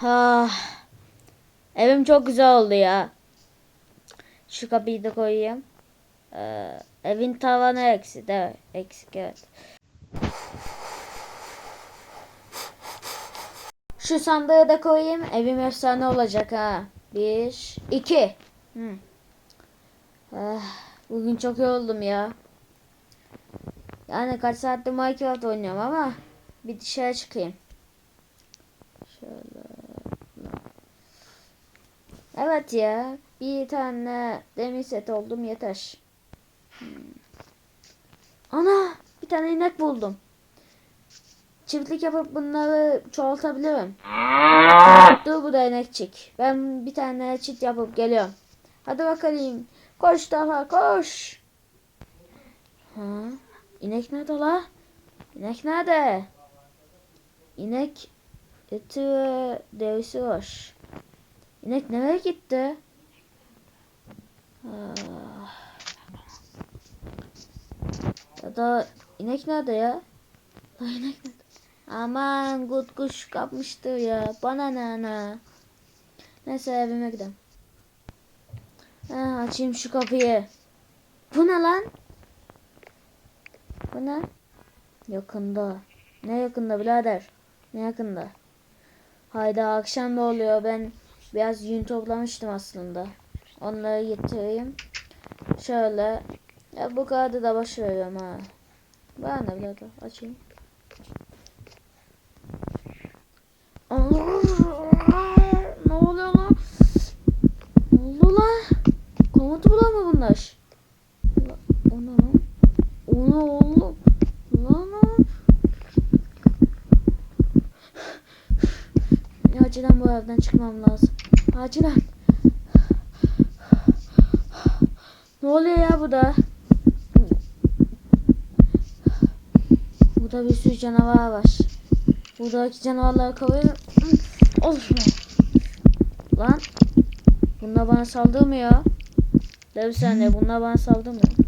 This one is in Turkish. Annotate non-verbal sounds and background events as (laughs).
Ha. Evim çok güzel oldu ya. Şu kapıyı da koyayım. Ee, evin tavanı eksik. Evet, eksik evet. Şu sandığı da koyayım. Evim efsane olacak ha. Bir, iki. Hı. Ah, bugün çok yoruldum ya. Yani kaç saattir Minecraft oynuyorum ama bir dışarı çıkayım. Evet ya. Bir tane demir set oldum yeter. Hmm. Ana! Bir tane inek buldum. Çiftlik yapıp bunları çoğaltabilirim. (laughs) Dur bu da inekçik. Ben bir tane çit yapıp geliyorum. Hadi bakalım. Koş daha koş. Ha? İnek nerede la? İnek nerede? İnek eti ve derisi var. İnek nereye gitti? Ah. Ya da inek nerede ya? La inek nerede? Aman kut kuş kapmıştır ya. Bana ne ana? Neyse evime gidelim. Ha, açayım şu kapıyı. Bu ne lan? Bu ne? Yakında. Ne yakında birader? Ne yakında? Hayda akşam da oluyor. Ben biraz yün toplamıştım aslında. Onları getireyim. Şöyle. Ya bu kağıdı da boş veriyorum ha. Var ne birader? Açayım. Ne oluyor lan? Ne oldu lan? Komutu bulan mı bunlar? La- O ne lan? O ne oğlum? Lan lan. Acilen bu evden çıkmam lazım. Acilen. Ne oluyor ya bu da? Burada bir sürü canavar var. Buradaki canavarları kovuyorum. Of. Lan. Bunlar bana saldırmıyor. Dur bir saniye bunlar bana saldırmıyor.